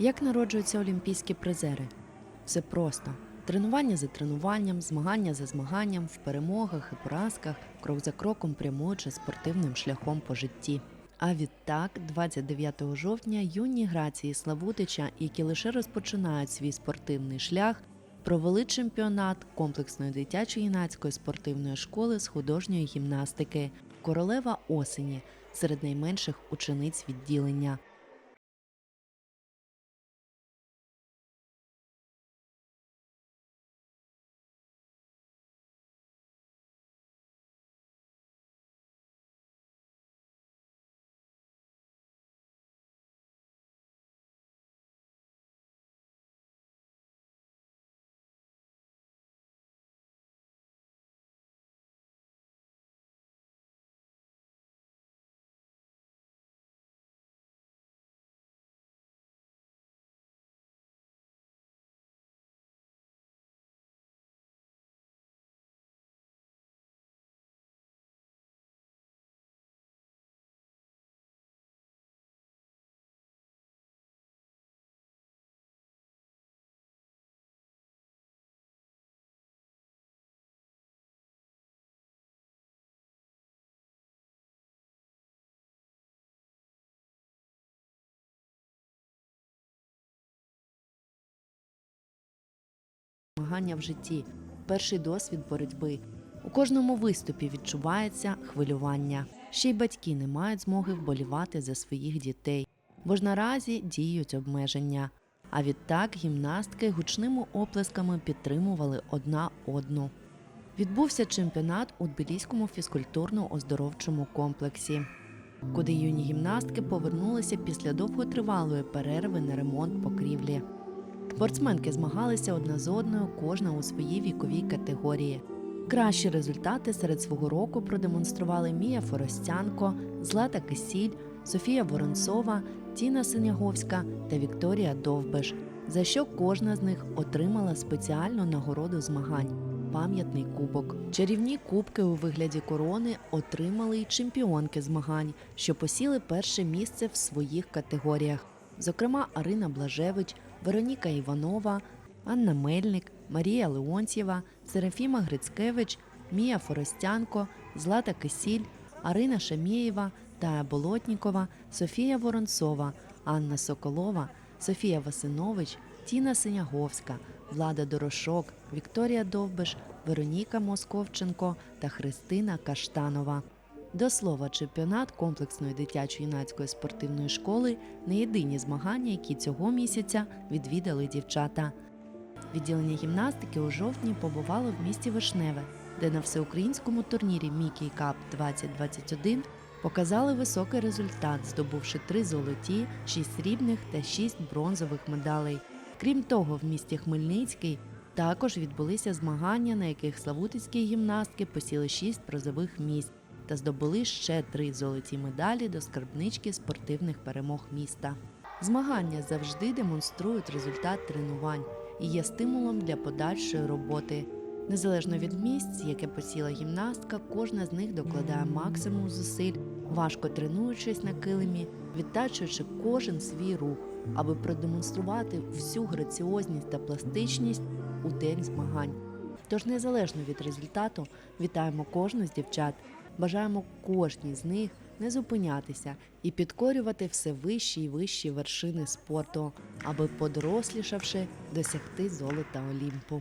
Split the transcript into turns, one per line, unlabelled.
Як народжуються олімпійські призери? Все просто. Тренування за тренуванням, змагання за змаганням, в перемогах і поразках, крок за кроком прямуючи спортивним шляхом по житті. А відтак, 29 жовтня, юні грації Славутича, які лише розпочинають свій спортивний шлях, провели чемпіонат комплексної дитячо-юнацької спортивної школи з художньої гімнастики Королева осені серед найменших учениць відділення. Змагання в житті, перший досвід боротьби. У кожному виступі відчувається хвилювання. Ще й батьки не мають змоги вболівати за своїх дітей, бо ж наразі діють обмеження. А відтак гімнастки гучними оплесками підтримували одна одну. Відбувся чемпіонат у Тбіліському фізкультурно-оздоровчому комплексі, куди юні гімнастки повернулися після довготривалої перерви на ремонт покрівлі. Спортсменки змагалися одна з одною, кожна у своїй віковій категорії. Кращі результати серед свого року продемонстрували Мія Форостянко, Злата Кисіль, Софія Воронцова, Тіна Синяговська та Вікторія Довбеш, за що кожна з них отримала спеціальну нагороду змагань пам'ятний кубок. Чарівні кубки у вигляді корони отримали й чемпіонки змагань, що посіли перше місце в своїх категоріях. Зокрема, Арина Блажевич, Вероніка Іванова, Анна Мельник, Марія Леонтьєва, Серафіма Грицькевич, Мія Форостянко, Злата Кисіль, Арина Шамєєва, Тая Болотнікова, Софія Воронцова, Анна Соколова, Софія Васинович, Тіна Синяговська, Влада Дорошок, Вікторія Довбиш, Вероніка Московченко та Христина Каштанова. До слова, чемпіонат комплексної дитячо-юнацької спортивної школи не єдині змагання, які цього місяця відвідали дівчата. Відділення гімнастики у жовтні побувало в місті Вишневе, де на всеукраїнському турнірі Мікій Кап 2021 показали високий результат, здобувши три золоті, шість срібних та шість бронзових медалей. Крім того, в місті Хмельницький також відбулися змагання, на яких славутицькі гімнастки посіли шість призових місць та здобули ще три золоті медалі до скарбнички спортивних перемог міста. Змагання завжди демонструють результат тренувань і є стимулом для подальшої роботи. Незалежно від місць, яке посіла гімнастка, кожна з них докладає максимум зусиль, важко тренуючись на килимі, відтачуючи кожен свій рух, аби продемонструвати всю граціозність та пластичність у день змагань. Тож, незалежно від результату, вітаємо кожну з дівчат, бажаємо кожній з них не зупинятися і підкорювати все вищі й вищі вершини спорту, аби подорослішавши досягти золота Олімпу.